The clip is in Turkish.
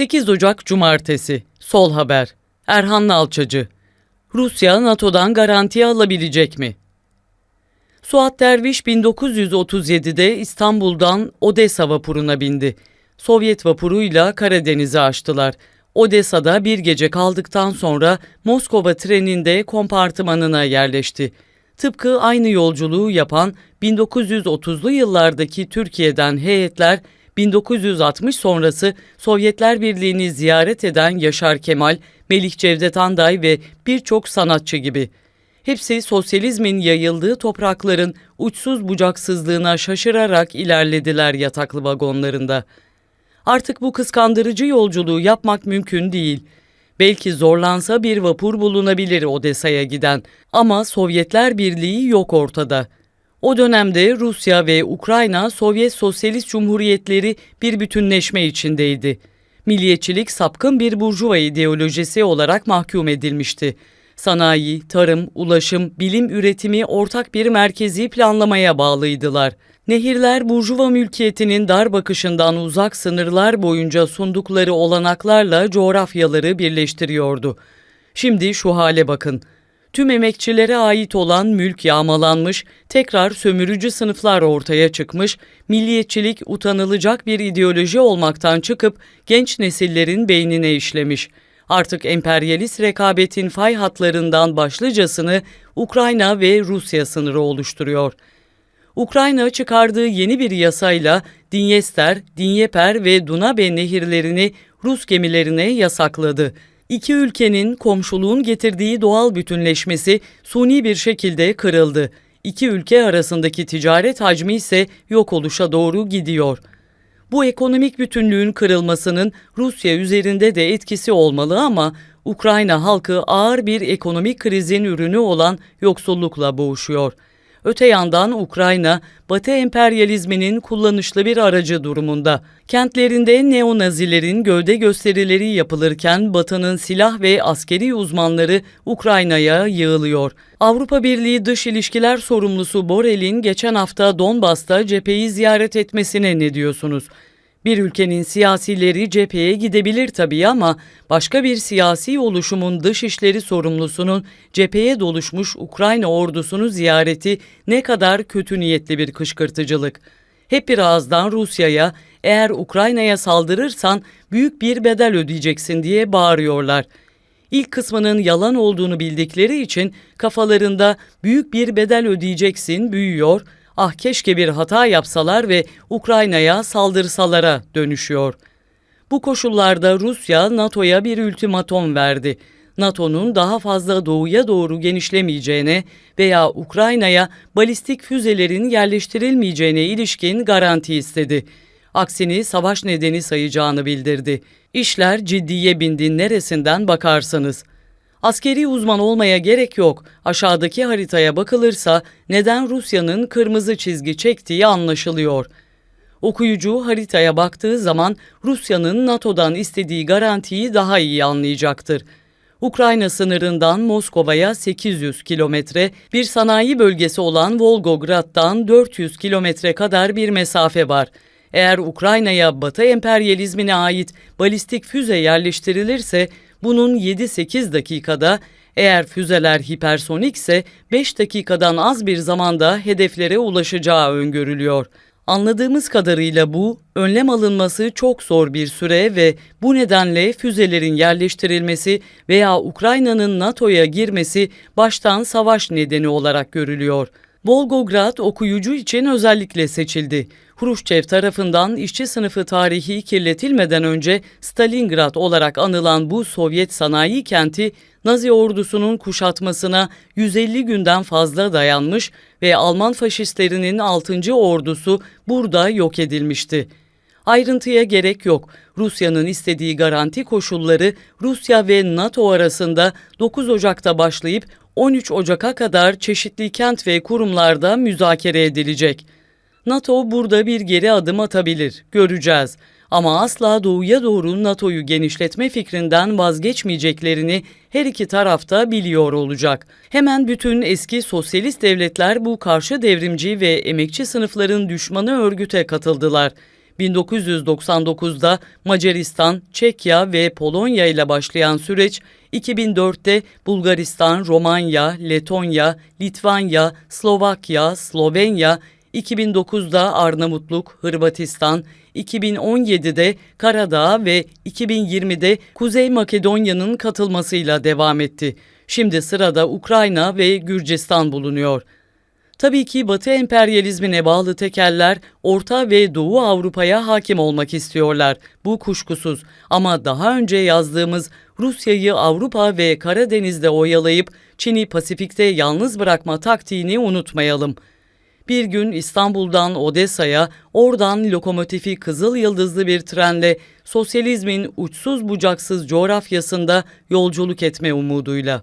8 Ocak Cumartesi Sol Haber Erhan Nalçacı Rusya NATO'dan garanti alabilecek mi? Suat Derviş 1937'de İstanbul'dan Odessa vapuruna bindi. Sovyet vapuruyla Karadeniz'i aştılar. Odessa'da bir gece kaldıktan sonra Moskova treninde kompartımanına yerleşti. Tıpkı aynı yolculuğu yapan 1930'lu yıllardaki Türkiye'den heyetler 1960 sonrası Sovyetler Birliği'ni ziyaret eden Yaşar Kemal, Melik Cevdet Anday ve birçok sanatçı gibi. Hepsi sosyalizmin yayıldığı toprakların uçsuz bucaksızlığına şaşırarak ilerlediler yataklı vagonlarında. Artık bu kıskandırıcı yolculuğu yapmak mümkün değil. Belki zorlansa bir vapur bulunabilir Odessa'ya giden ama Sovyetler Birliği yok ortada. O dönemde Rusya ve Ukrayna Sovyet Sosyalist Cumhuriyetleri bir bütünleşme içindeydi. Milliyetçilik sapkın bir burjuva ideolojisi olarak mahkum edilmişti. Sanayi, tarım, ulaşım, bilim üretimi ortak bir merkezi planlamaya bağlıydılar. Nehirler burjuva mülkiyetinin dar bakışından uzak sınırlar boyunca sundukları olanaklarla coğrafyaları birleştiriyordu. Şimdi şu hale bakın. Tüm emekçilere ait olan mülk yağmalanmış, tekrar sömürücü sınıflar ortaya çıkmış, milliyetçilik utanılacak bir ideoloji olmaktan çıkıp genç nesillerin beynine işlemiş. Artık emperyalist rekabetin fay hatlarından başlıcasını Ukrayna ve Rusya sınırı oluşturuyor. Ukrayna çıkardığı yeni bir yasayla Dinyester, Dinyeper ve Dunabe nehirlerini Rus gemilerine yasakladı. İki ülkenin komşuluğun getirdiği doğal bütünleşmesi suni bir şekilde kırıldı. İki ülke arasındaki ticaret hacmi ise yok oluşa doğru gidiyor. Bu ekonomik bütünlüğün kırılmasının Rusya üzerinde de etkisi olmalı ama Ukrayna halkı ağır bir ekonomik krizin ürünü olan yoksullukla boğuşuyor. Öte yandan Ukrayna, Batı emperyalizminin kullanışlı bir aracı durumunda. Kentlerinde neonazilerin gövde gösterileri yapılırken Batı'nın silah ve askeri uzmanları Ukrayna'ya yığılıyor. Avrupa Birliği Dış İlişkiler Sorumlusu Borrell'in geçen hafta Donbas'ta cepheyi ziyaret etmesine ne diyorsunuz? Bir ülkenin siyasileri cepheye gidebilir tabii ama başka bir siyasi oluşumun dışişleri sorumlusunun cepheye doluşmuş Ukrayna ordusunu ziyareti ne kadar kötü niyetli bir kışkırtıcılık. Hep bir ağızdan Rusya'ya eğer Ukrayna'ya saldırırsan büyük bir bedel ödeyeceksin diye bağırıyorlar. İlk kısmının yalan olduğunu bildikleri için kafalarında büyük bir bedel ödeyeceksin büyüyor ah keşke bir hata yapsalar ve Ukrayna'ya saldırsalara dönüşüyor. Bu koşullarda Rusya NATO'ya bir ultimatom verdi. NATO'nun daha fazla doğuya doğru genişlemeyeceğine veya Ukrayna'ya balistik füzelerin yerleştirilmeyeceğine ilişkin garanti istedi. Aksini savaş nedeni sayacağını bildirdi. İşler ciddiye bindi neresinden bakarsanız. Askeri uzman olmaya gerek yok. Aşağıdaki haritaya bakılırsa neden Rusya'nın kırmızı çizgi çektiği anlaşılıyor. Okuyucu haritaya baktığı zaman Rusya'nın NATO'dan istediği garantiyi daha iyi anlayacaktır. Ukrayna sınırından Moskova'ya 800 kilometre, bir sanayi bölgesi olan Volgograd'dan 400 kilometre kadar bir mesafe var. Eğer Ukrayna'ya Batı emperyalizmine ait balistik füze yerleştirilirse bunun 7-8 dakikada eğer füzeler hipersonikse 5 dakikadan az bir zamanda hedeflere ulaşacağı öngörülüyor. Anladığımız kadarıyla bu önlem alınması çok zor bir süre ve bu nedenle füzelerin yerleştirilmesi veya Ukrayna'nın NATO'ya girmesi baştan savaş nedeni olarak görülüyor. Volgograd okuyucu için özellikle seçildi. Hruşçev tarafından işçi sınıfı tarihi kirletilmeden önce Stalingrad olarak anılan bu Sovyet sanayi kenti Nazi ordusunun kuşatmasına 150 günden fazla dayanmış ve Alman faşistlerinin 6. ordusu burada yok edilmişti. Ayrıntıya gerek yok. Rusya'nın istediği garanti koşulları Rusya ve NATO arasında 9 Ocak'ta başlayıp 13 Ocak'a kadar çeşitli kent ve kurumlarda müzakere edilecek. NATO burada bir geri adım atabilir, göreceğiz. Ama asla doğuya doğru NATO'yu genişletme fikrinden vazgeçmeyeceklerini her iki tarafta biliyor olacak. Hemen bütün eski sosyalist devletler bu karşı devrimci ve emekçi sınıfların düşmanı örgüte katıldılar. 1999'da Macaristan, Çekya ve Polonya ile başlayan süreç 2004'te Bulgaristan, Romanya, Letonya, Litvanya, Slovakya, Slovenya, 2009'da Arnavutluk, Hırvatistan, 2017'de Karadağ ve 2020'de Kuzey Makedonya'nın katılmasıyla devam etti. Şimdi sırada Ukrayna ve Gürcistan bulunuyor. Tabii ki Batı emperyalizmine bağlı tekeller Orta ve Doğu Avrupa'ya hakim olmak istiyorlar. Bu kuşkusuz. Ama daha önce yazdığımız Rusya'yı Avrupa ve Karadeniz'de oyalayıp Çin'i Pasifik'te yalnız bırakma taktiğini unutmayalım. Bir gün İstanbul'dan Odessa'ya, oradan lokomotifi kızıl yıldızlı bir trenle sosyalizmin uçsuz bucaksız coğrafyasında yolculuk etme umuduyla.